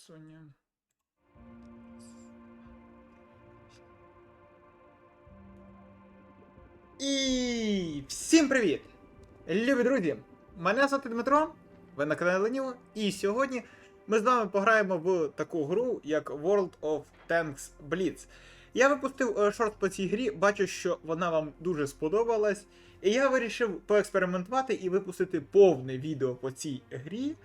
записування. І всім привіт! Любі друзі! Мене звати Дмитро, ви на каналі Леніво, і сьогодні ми з вами пограємо в таку гру, як World of Tanks Blitz. Я випустив е, шорт по цій грі, бачу, що вона вам дуже сподобалась. І я вирішив поекспериментувати і випустити повне відео по цій грі.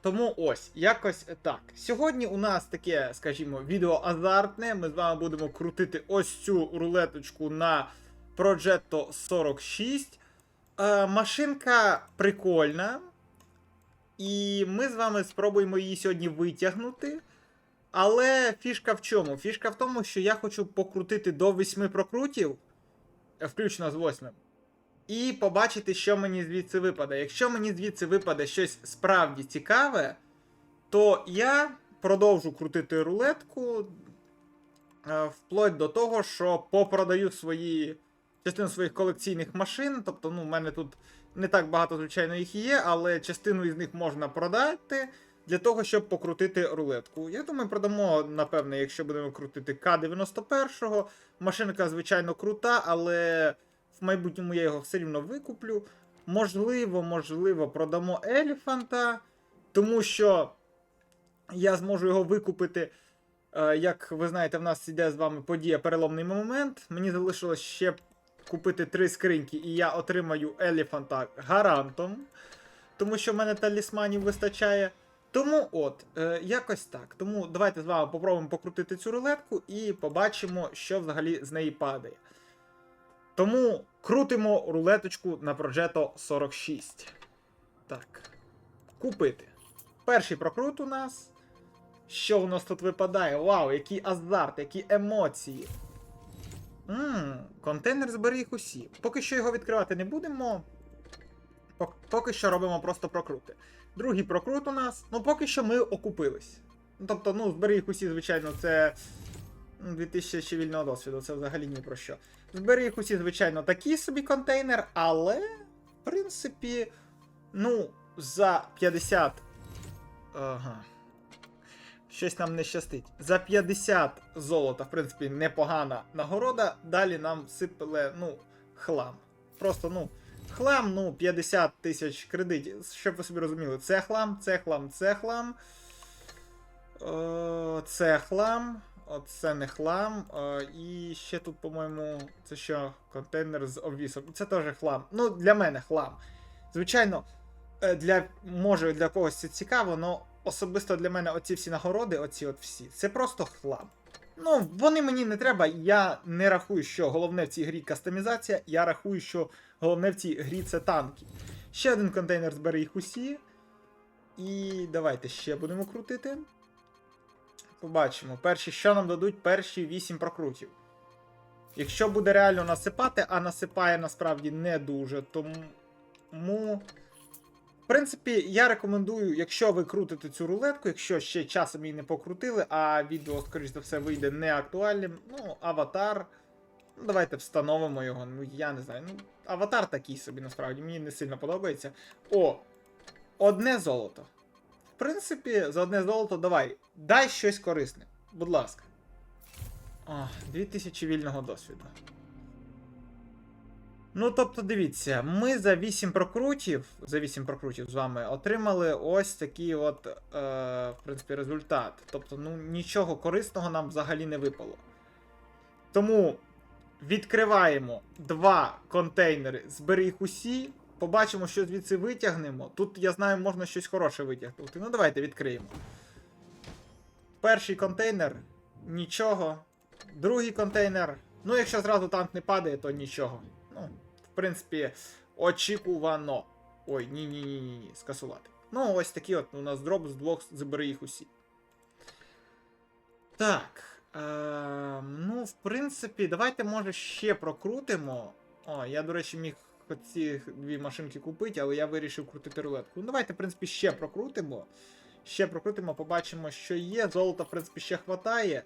Тому ось, якось так. Сьогодні у нас таке, скажімо, відео азартне. Ми з вами будемо крутити ось цю рулеточку на Progetto 46. Е, машинка прикольна. І ми з вами спробуємо її сьогодні витягнути. Але фішка в чому? Фішка в тому, що я хочу покрутити до 8 прокрутів, включно з 8. І побачити, що мені звідси випаде. Якщо мені звідси випаде щось справді цікаве, то я продовжу крутити рулетку е, вплоть до того, що попродаю свої частину своїх колекційних машин. Тобто, ну, в мене тут не так багато, звичайно, їх є, але частину із них можна продати для того, щоб покрутити рулетку. Я думаю, продамо, напевне, якщо будемо крутити К-91. Машинка, звичайно, крута, але в майбутньому я його все рівно викуплю. Можливо, можливо, продамо Еліфанта, тому що я зможу його викупити. Е, Як ви знаєте, в нас іде з вами подія переломний момент. Мені залишилось ще купити три скриньки, і я отримаю Еліфанта гарантом, тому що в мене талісманів вистачає. Тому от, е, якось так. Тому давайте з вами попробуємо покрутити цю рулетку і побачимо, що взагалі з неї падає. Тому крутимо рулеточку на Progetto 46. Так. Купити. Перший прокрут у нас. Що у нас тут випадає? Вау, який азарт, які емоції. Ммм, контейнер зберіг усі. Поки що його відкривати не будемо. Пок- Поки що робимо просто прокрути. Другий прокрут у нас. Ну, поки що ми окупились. Тобто, ну, зберіг усі, звичайно, це. 2000 ще вільного досвіду, це взагалі ні про що. Зберіг усі, звичайно, такий собі контейнер, але, в принципі, ну, за 50. Ага. Щось нам не щастить. За 50 золота, в принципі, непогана нагорода. Далі нам сипали, ну, хлам. Просто, ну, хлам, ну, 50 тисяч кредитів. Щоб ви собі розуміли, це хлам, це хлам, це хлам. Е, Це хлам. Це не хлам. Е, І ще тут, по-моєму, це що? Контейнер з обвісом. Це теж хлам. Ну, для мене хлам. Звичайно, е, для, може для когось це цікаво, але особисто для мене оці всі нагороди, оці от всі, це просто хлам. Ну, вони мені не треба. Я не рахую, що головне в цій грі кастомізація. Я рахую, що головне в цій грі це танки. Ще один контейнер збере їх усі. І давайте ще будемо крутити. Побачимо. Перші, що нам дадуть перші 8 прокрутів. Якщо буде реально насипати, а насипає насправді не дуже, тому. В принципі, я рекомендую, якщо ви крутите цю рулетку, якщо ще часом її не покрутили, а відео, скоріш за все, вийде не актуальним. Ну, аватар. Ну, давайте встановимо його. Ну, я не знаю. Ну, аватар такий собі, насправді, мені не сильно подобається. О! Одне золото. Принципі, за одне золото давай. Дай щось корисне. Будь ласка. О, 2000 вільного досвіду. Ну, тобто, дивіться, ми за 8 прокрутів, за 8 прокрутів з вами отримали ось такий от, е, в принципі, результат. Тобто, ну, нічого корисного нам взагалі не випало. Тому відкриваємо два контейнери, збери їх усі, побачимо, що звідси витягнемо. Тут, я знаю, можна щось хороше витягнути. Ну, давайте відкриємо. Перший контейнер нічого. Другий контейнер. Ну, якщо зразу танк не падає, то нічого. Ну, в принципі, очікувано. Ой, ні-ні-ні, ні, скасувати. Ну, ось такий от у нас дроп з двох забери їх усі. Так. Е, ну, в принципі, давайте, може, ще прокрутимо. О, я, до речі, міг ці дві машинки купити, але я вирішив крутити рулетку. Ну, давайте, в принципі, ще прокрутимо. Ще прокрутимо, побачимо, що є. Золота, в принципі, ще хватає.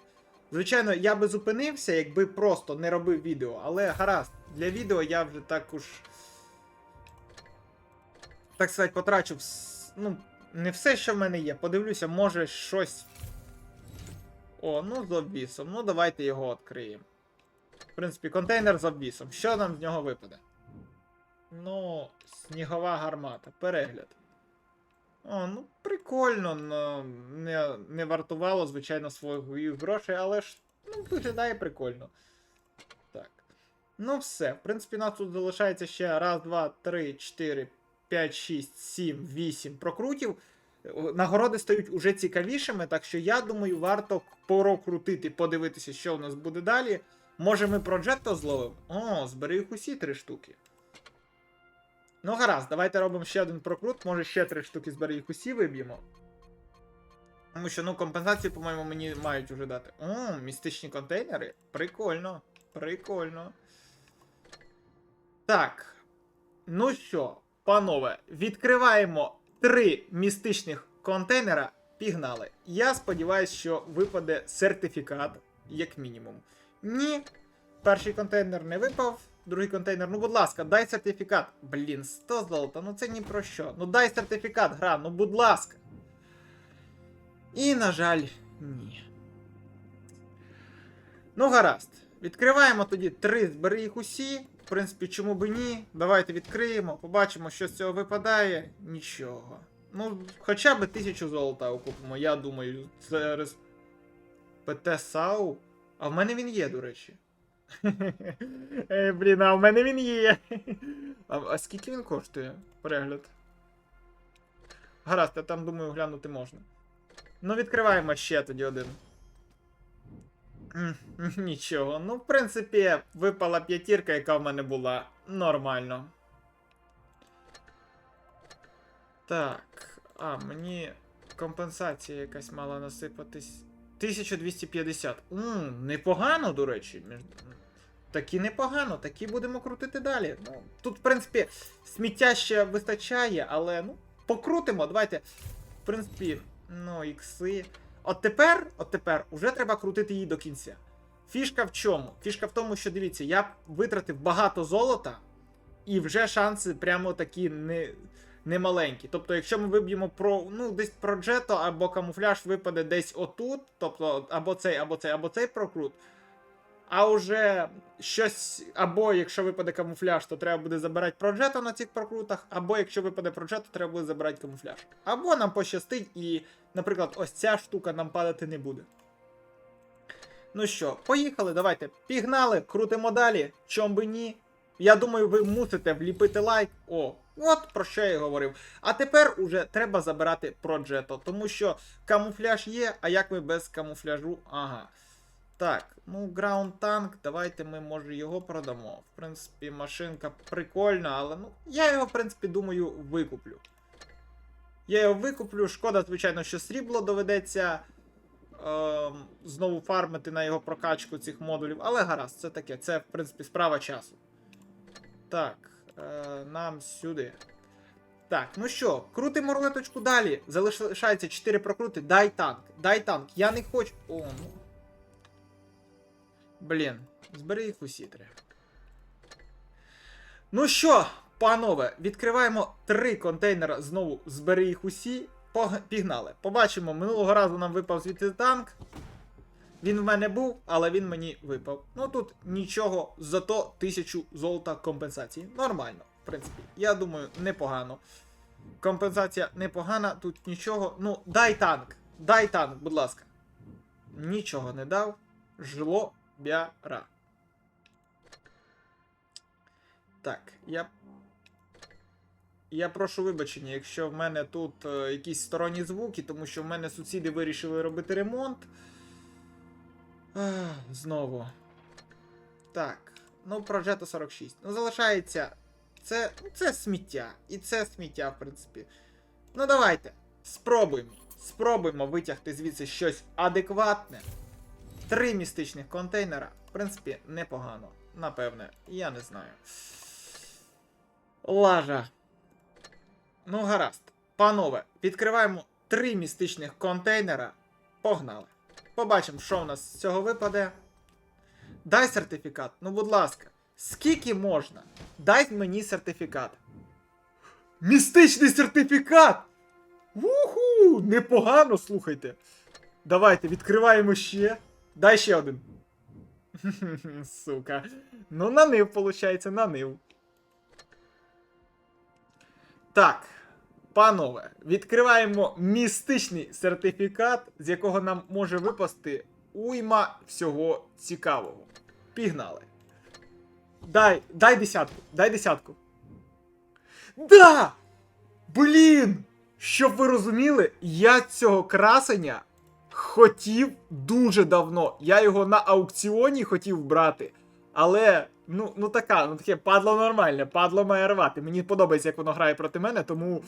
Звичайно, я би зупинився, якби просто не робив відео, але гаразд, для відео я вже також. Так сказати, потрачу ну, Не все, що в мене є. Подивлюся, може щось. О, ну з обвісом. Ну давайте його відкриємо. В принципі, контейнер з обвісом. Що нам з нього випаде? Ну, снігова гармата. Перегляд. О, ну прикольно, но не, не вартувало, звичайно, своїх грошей, але ж ну, виглядає прикольно. Так. Ну все. В принципі, нас тут залишається ще раз, два, три, чотири, 5, 6, 7, 8 прокрутів. Нагороди стають уже цікавішими, так що я думаю, варто прокрутити, подивитися, що у нас буде далі. Може, ми про зловимо? О, збери їх усі три штуки. Ну, гаразд, давайте робимо ще один прокрут, може ще три штуки їх усі виб'ємо. Тому що, ну, компенсації, по-моєму, мені мають уже дати. О, містичні контейнери. Прикольно. Прикольно. Так. Ну що, панове, відкриваємо три містичних контейнера. Пігнали. Я сподіваюся, що випаде сертифікат, як мінімум. Ні. Перший контейнер не випав. Другий контейнер, ну будь ласка, дай сертифікат. Блін, 100 золота, ну це ні про що. Ну дай сертифікат, гра, ну будь ласка. І, на жаль, ні. Ну, гаразд. Відкриваємо тоді три, збери їх усі. В принципі, чому би ні? Давайте відкриємо, побачимо, що з цього випадає. Нічого. Ну, хоча б тисячу золота окупимо, я думаю, через ПТ САУ. А в мене він є, до речі. Ей, блін, а в мене він є. А, а скільки він коштує? Перегляд. Гаразд, я там думаю, глянути можна. Ну, відкриваємо ще тоді один. Нічого. Ну, в принципі, випала п'ятірка, яка в мене була. Нормально. Так. А, мені компенсація якась мала насипатись. 1250. М, непогано, до речі. Такі непогано, такі будемо крутити далі. Ну, тут, в принципі, сміття ще вистачає, але ну, покрутимо. Давайте. В принципі, ну, ікси. От тепер, от тепер, уже треба крутити її до кінця. Фішка в чому? Фішка в тому, що дивіться, я витратив багато золота, і вже шанси прямо такі не, немаленькі. Тобто, якщо ми виб'ємо про ну, десь про джето або камуфляж випаде десь отут, тобто або цей, або цей, або цей прокрут. А уже щось, або якщо випаде камуфляж, то треба буде забирати проджето на цих прокрутах, або якщо випаде проджето, то треба буде забирати камуфляж. Або нам пощастить і, наприклад, ось ця штука нам падати не буде. Ну що, поїхали, давайте. Пігнали, крутимо далі. Чом би ні. Я думаю, ви мусите вліпити лайк. О, от про що я і говорив. А тепер уже треба забирати проджето, тому що камуфляж є, а як ми без камуфляжу? Ага. Так, ну Ground Tank, давайте ми, може, його продамо. В принципі, машинка прикольна, але ну, я його, в принципі, думаю, викуплю. Я його викуплю. Шкода, звичайно, що срібло доведеться ем, знову фармити на його прокачку цих модулів, але гаразд, це таке, це, в принципі, справа часу. Так, е, нам сюди. Так, ну що, крутимо рулеточку далі. Залишається 4 прокрути. Дай танк. Дай танк. Я не хочу. О, ну. Блін, збери їх усі треба. Ну що, панове, відкриваємо три контейнера знову збери їх усі. Пігнали. Побачимо, минулого разу нам випав звідти танк. Він в мене був, але він мені випав. Ну тут нічого, зато тисячу золота компенсації. Нормально, в принципі. Я думаю, непогано. Компенсація непогана, тут нічого. Ну, дай танк. Дай танк, будь ласка. Нічого не дав. Жло бяра. Так, я. Я прошу вибачення, якщо в мене тут е, якісь сторонні звуки, тому що в мене сусіди вирішили робити ремонт. Ах, знову. Так. Ну, про Jetta 46. Ну, залишається. Це, це сміття. І це сміття, в принципі. Ну, давайте. Спробуємо. Спробуємо витягти звідси щось адекватне. Три містичних контейнера. В принципі, непогано. Напевне, я не знаю. Лажа. Ну, гаразд. Панове, відкриваємо три містичних контейнера. Погнали. Побачимо, що в нас з цього випаде. Дай сертифікат, ну будь ласка. Скільки можна? Дай мені сертифікат. Містичний сертифікат! Уху! Непогано, слухайте. Давайте, відкриваємо ще. Дай ще один. Сука. Ну, нанив, виходить, нанив. Так, панове, відкриваємо містичний сертифікат, з якого нам може випасти уйма всього цікавого. Пігнали. Дай, дай десятку, дай десятку. Да! Блін! Щоб ви розуміли, я цього красення хотів дуже давно. Я його на аукціоні хотів брати. Але, ну, ну така, ну таке падло нормальне, падло має рвати. Мені подобається, як воно грає проти мене, тому.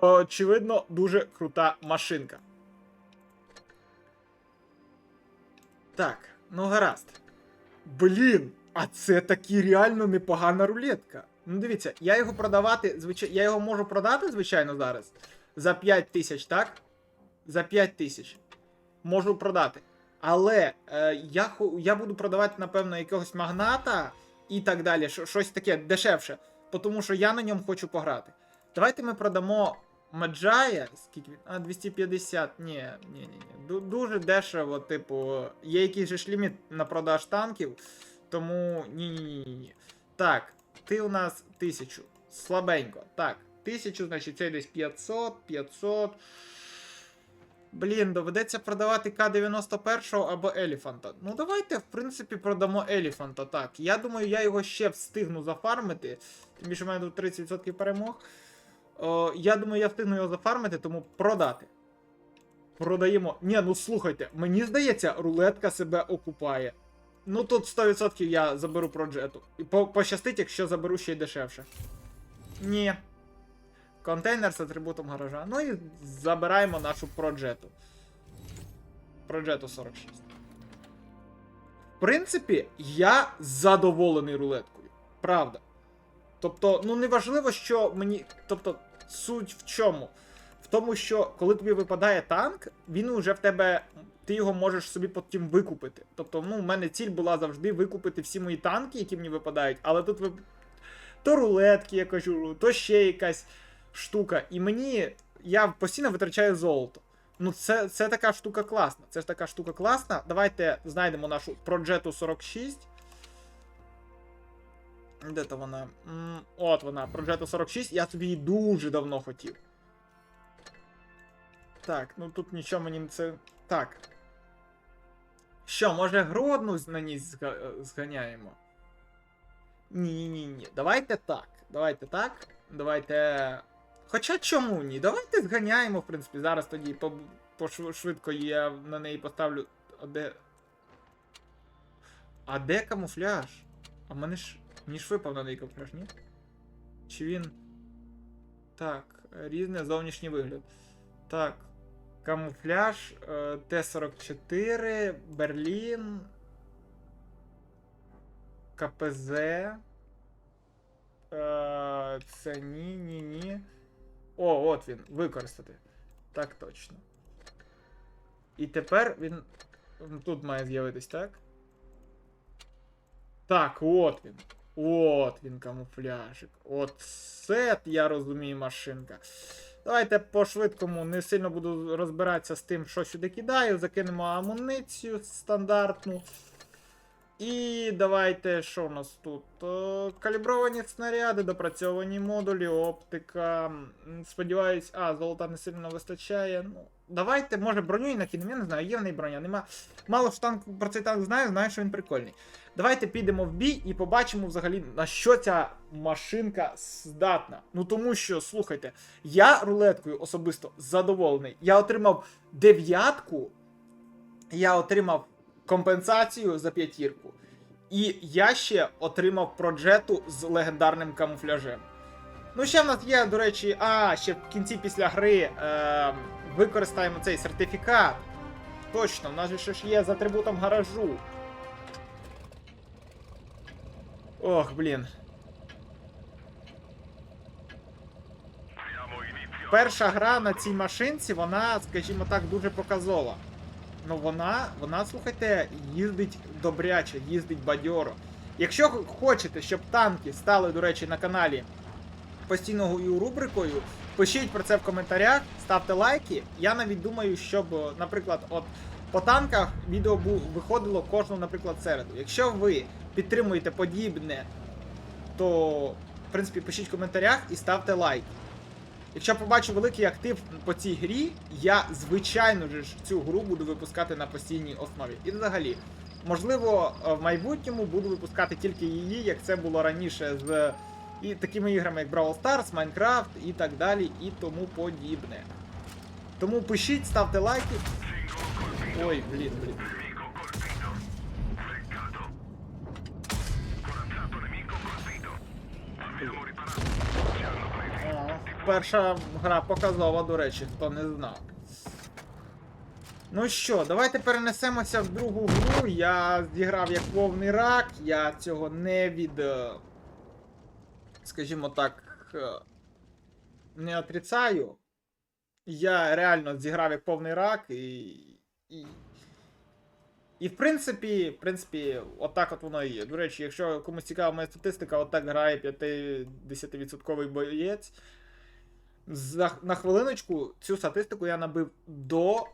Очевидно, дуже крута машинка. Так, ну гаразд. Блін, а це таки реально непогана рулетка. Ну дивіться, я його продавати, звичайно, я його можу продати, звичайно, зараз. За 5 тисяч, так? За 5 тисяч. Можу продати. Але е, я, я буду продавати, напевно, якогось магната і так далі. що- Щось таке дешевше. Тому що я на ньому хочу пограти. Давайте ми продамо Маджая. Скільки він? А, 250. Ні, ні, ні. Дуже дешево, типу, є якийсь же ж ліміт на продаж танків. Тому ні-ні-ні. Так, ти у нас 1000. Слабенько. Так, 1000, значить, це десь 500, 500. Блін, доведеться продавати К-91 або Еліфанта. Ну, давайте, в принципі, продамо Еліфанта. Так, я думаю, я його ще встигну зафармити. Тим більше в мене тут 30% перемог. О, я думаю, я встигну його зафармити, тому продати. Продаємо. Ні, ну слухайте, мені здається, рулетка себе окупає. Ну тут 100% я заберу проджету. І по- пощастить, якщо заберу ще й дешевше. Ні. Контейнер з атрибутом гаража. Ну і забираємо нашу проджету. Проджету 46. В принципі, я задоволений рулеткою. Правда. Тобто, ну неважливо, що мені. Тобто, суть в чому? В тому, що коли тобі випадає танк, він уже в тебе. Ти його можеш собі потім викупити. Тобто, ну, в мене ціль була завжди викупити всі мої танки, які мені випадають, але тут ви. То рулетки, я кажу, то ще якась штука. І мені. Я постійно витрачаю золото. Ну, це, це така штука класна. Це ж така штука класна. Давайте знайдемо нашу Projetto 46. Де то вона? От вона, Projetto 46. Я собі її дуже давно хотів. Так, ну тут нічого мені не це. Так. Що, може гродну на ній зга- зганяємо? Ні, ні, ні. Давайте так. Давайте так. Давайте. Хоча чому ні? Давайте зганяємо, в принципі. Зараз тоді по, швидко я на неї поставлю. А де. А де камуфляж? А мене ж. Мені ж випав на неї камуфляж, ні? Чи він. Так, різний зовнішній вигляд. Так. Камуфляж, е, Т-44, Берлін. КПЗ. Е, Це ні, ні, ні. О, от він. Використати. Так точно. І тепер він. Тут має з'явитись, так? Так, от він. От він камуфляжик. Оце я розумію машинка. Давайте по швидкому не сильно буду розбиратися з тим, що сюди кидаю. Закинемо амуніцію стандартну. І давайте, що у нас тут? Е, Калібровані снаряди, допрацьовані модулі, оптика. Сподіваюсь, а, золота не сильно вистачає. Ну, давайте, може, броню і накинемо. Я не знаю, є в неї броня, нема. Мало ж танк про цей танк знаю, знаю, що він прикольний. Давайте підемо в бій і побачимо взагалі, на що ця машинка здатна. Ну тому що, слухайте, я рулеткою особисто задоволений. Я отримав дев'ятку, я отримав компенсацію за п'ятірку. І я ще отримав проджету з легендарним камуфляжем. Ну, ще в нас є, до речі, а, ще в кінці після гри е, використаємо цей сертифікат. Точно, в нас же ж є з атрибутом гаражу. Ох, блін. Перша гра на цій машинці, вона, скажімо так, дуже показова. Ну вона, вона, слухайте, їздить добряче, їздить бадьоро. Якщо хочете, щоб танки стали, до речі, на каналі постійною рубрикою. Пишіть про це в коментарях, ставте лайки. Я навіть думаю, щоб, наприклад, от по танках відео виходило кожну, наприклад, середу. Якщо ви підтримуєте подібне, то в принципі пишіть в коментарях і ставте лайк. Якщо побачу великий актив по цій грі, я звичайно ж цю гру буду випускати на постійній основі. І взагалі, можливо, е, в майбутньому буду випускати тільки її, як це було раніше з і такими іграми, як Brawl Stars, Minecraft і так далі, і тому подібне. Тому пишіть, ставте лайки. Ой, блін, блін. О, перша гра показова, до речі, хто не знав. Ну що, давайте перенесемося в другу гру. Я зіграв як повний рак, я цього не від. е, Скажімо так. е, Не отрицаю. Я реально зіграв як повний рак і. і... І в принципі, в принципі, отак от воно і є. До речі, якщо комусь цікава моя статистика, отак грає 50% боєць. На хвилиночку цю статистику я набив до е,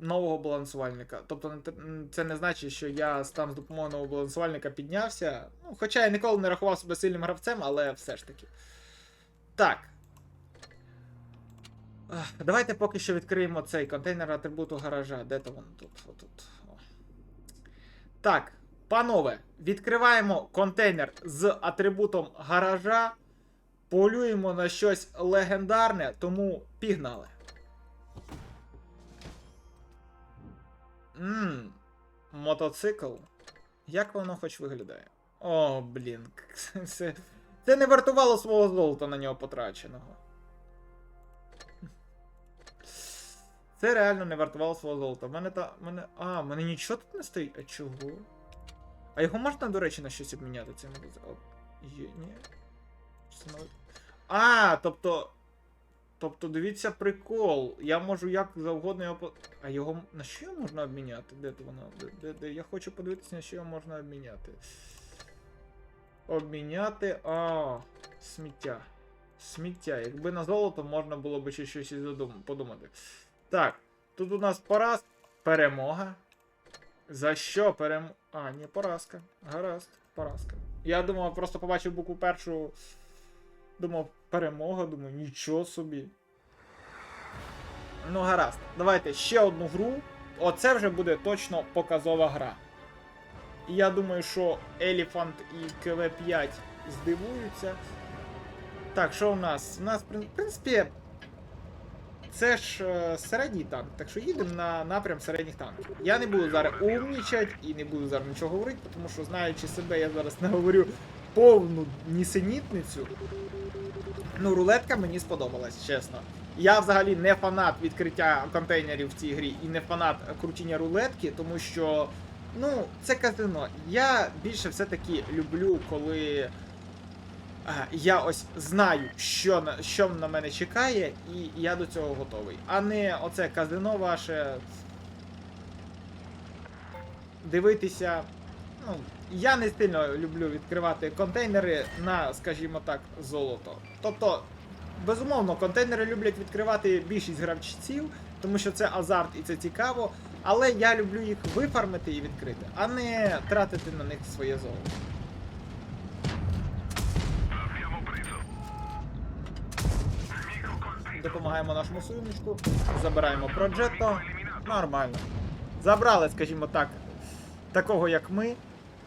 нового балансувальника. Тобто це не значить, що я там з допомогою нового балансувальника піднявся. Ну, хоча я ніколи не рахував себе сильним гравцем, але все ж таки. Так. Давайте поки що відкриємо цей контейнер атрибуту гаража. Де то воно тут? Отут. Так, панове, відкриваємо контейнер з атрибутом гаража. Полюємо на щось легендарне, тому пігнали. Ммм, мотоцикл. Як воно хоч виглядає? О, блін. Це, це не вартувало свого золота на нього потраченого. Це реально не вартувало свого золота. В мене та. Мене... А, мене нічого тут не стоїть. А чого? А його можна, до речі, на щось обміняти мотоцикл? Є, ні. А, тобто. Тобто, дивіться прикол. Я можу як завгодно його. А його. На що його можна обміняти? Де то воно? Де, де, де? Я хочу подивитися, на що його можна обміняти. Обміняти. А, сміття. Сміття. Якби на золото можна було б ще щось подумати. Так, тут у нас пораз. Перемога. За що перем... А, ні, поразка. Гаразд, поразка. Я думав, просто побачив букву першу. Думав, перемога, думаю, нічого собі. Ну, гаразд. Давайте ще одну гру. Оце вже буде точно показова гра. І я думаю, що Elephant і КВ5 здивуються. Так, що у нас? У нас, в принципі, це ж е, середній танк, так що їдемо на напрям середніх танків. Я не буду зараз умнічати і не буду зараз нічого говорити, тому що знаючи себе, я зараз не говорю повну нісенітницю. Ну, рулетка мені сподобалась, чесно. Я взагалі не фанат відкриття контейнерів в цій грі і не фанат крутіння рулетки, тому що, ну, це казино. Я більше все-таки люблю, коли а, я ось знаю, що на, що на мене чекає, і я до цього готовий. А не оце казино ваше. Дивитися. Ну, я не сильно люблю відкривати контейнери на, скажімо так, золото. Тобто, безумовно, контейнери люблять відкривати більшість гравців, тому що це азарт і це цікаво. Але я люблю їх вифармити і відкрити, а не тратити на них своє золото. Допомагаємо нашому союзничку, забираємо проджетто. Нормально. Забрали, скажімо так, такого як ми.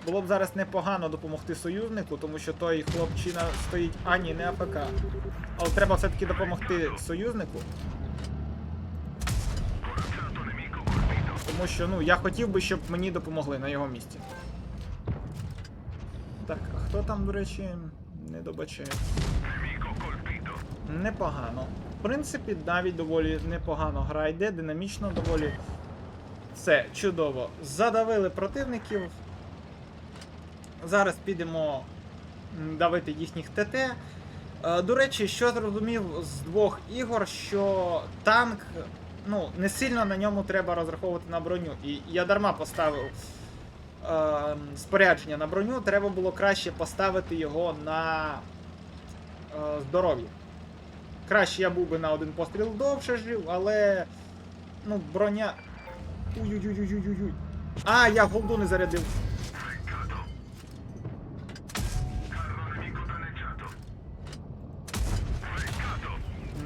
Було б зараз непогано допомогти союзнику, тому що той хлопчина стоїть. А, ні, не АПК. Але треба все-таки допомогти союзнику. Тому що, ну, я хотів би, щоб мені допомогли на його місці. Так, а хто там, до речі, не добачає? Непогано. В принципі, навіть доволі непогано гра йде, динамічно доволі. Все, чудово. Задавили противників. Зараз підемо давити їхніх ТТ. Е, До речі, що зрозумів з двох ігор, що танк, ну, не сильно на ньому треба розраховувати на броню. І я дарма поставив е, спорядження на броню, треба було краще поставити його на е, здоров'я. Краще я був би на один постріл довше жив, але. Ну, броня. Уй-уй-уй-уй-уй-уй. А, я голду не зарядив.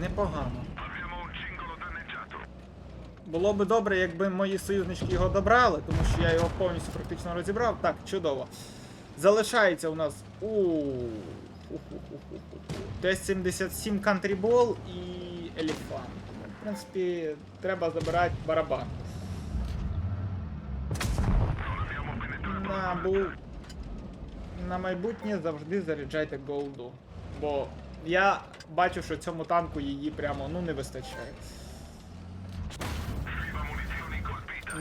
Непогано. Було би добре, якби мої союзнички його добрали, тому що я його повністю практично розібрав. Так, чудово. Залишається у нас. у Т-77 Кантрібол і Еліфант. В принципі, треба забирати барабан. На, бу... На майбутнє завжди заряджайте голду. Бо я бачу, що цьому танку її прямо ну не вистачає.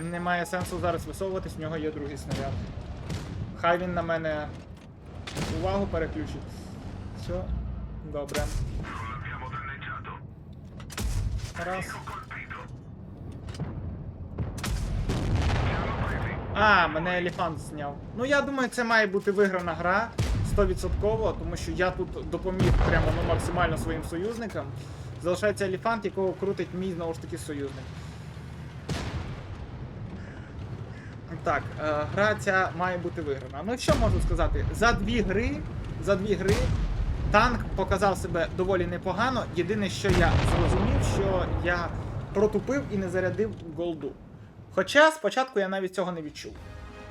Немає сенсу зараз висовуватись, в нього є другий снаряд. Хай він на мене увагу переключить. Все, добре. Раз. А, мене елефант зняв. Ну я думаю, це має бути виграна гра 100%, тому що я тут допоміг прямо ну, максимально своїм союзникам. Залишається елефант, якого крутить мій знову ж таки союзник. Так, е, гра ця має бути виграна. Ну що можу сказати? За дві гри, за дві гри танк показав себе доволі непогано. Єдине, що я зрозумів, що я протупив і не зарядив голду. Хоча спочатку я навіть цього не відчув.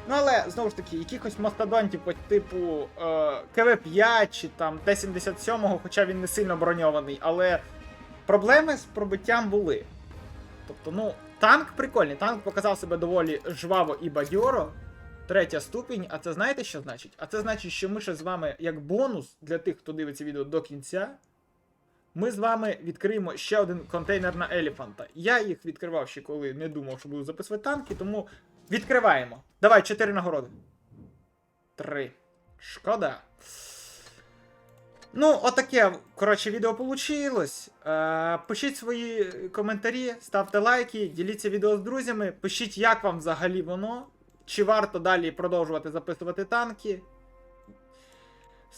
Ну але знову ж таки, якихось мастодонтів типу е, КВ-5 чи там Т-77, хоча він не сильно броньований, але проблеми з пробиттям були. Тобто, ну, танк прикольний, танк показав себе доволі жваво і бадьоро. Третя ступінь, а це знаєте, що значить? А це значить, що ми ще з вами, як бонус для тих, хто дивиться відео до кінця, ми з вами відкриємо ще один контейнер на елефанта. Я їх відкривав ще коли не думав, що буду записувати танки, тому відкриваємо. Давай, 4 нагороди. 3. Шкода. Ну, отаке, коротше, відео получилось. Е, пишіть свої коментарі, ставте лайки, діліться відео з друзями, пишіть, як вам взагалі воно. Чи варто далі продовжувати записувати танки.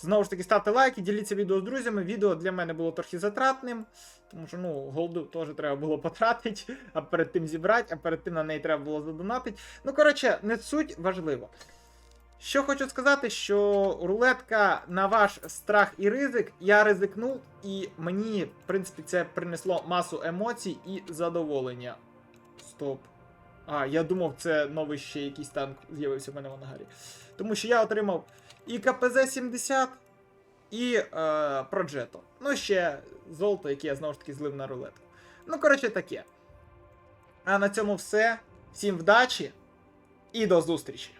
Знову ж таки, ставте лайки, діліться відео з друзями. Відео для мене було трохи затратним, тому що ну, голду теж треба було потратити, а перед тим зібрати, а перед тим на неї треба було задонатити. Ну, коротше, не суть важливо. Що хочу сказати, що рулетка на ваш страх і ризик, я ризикнув, і мені, в принципі, це принесло масу емоцій і задоволення. Стоп. А, я думав, це новий ще якийсь танк з'явився в мене в ангарі. Тому що я отримав і КПЗ-70, і е, Проджето. Ну, ще золото, яке я знову ж таки злив на рулетку. Ну, коротше, таке. А на цьому все. Всім вдачі і до зустрічі!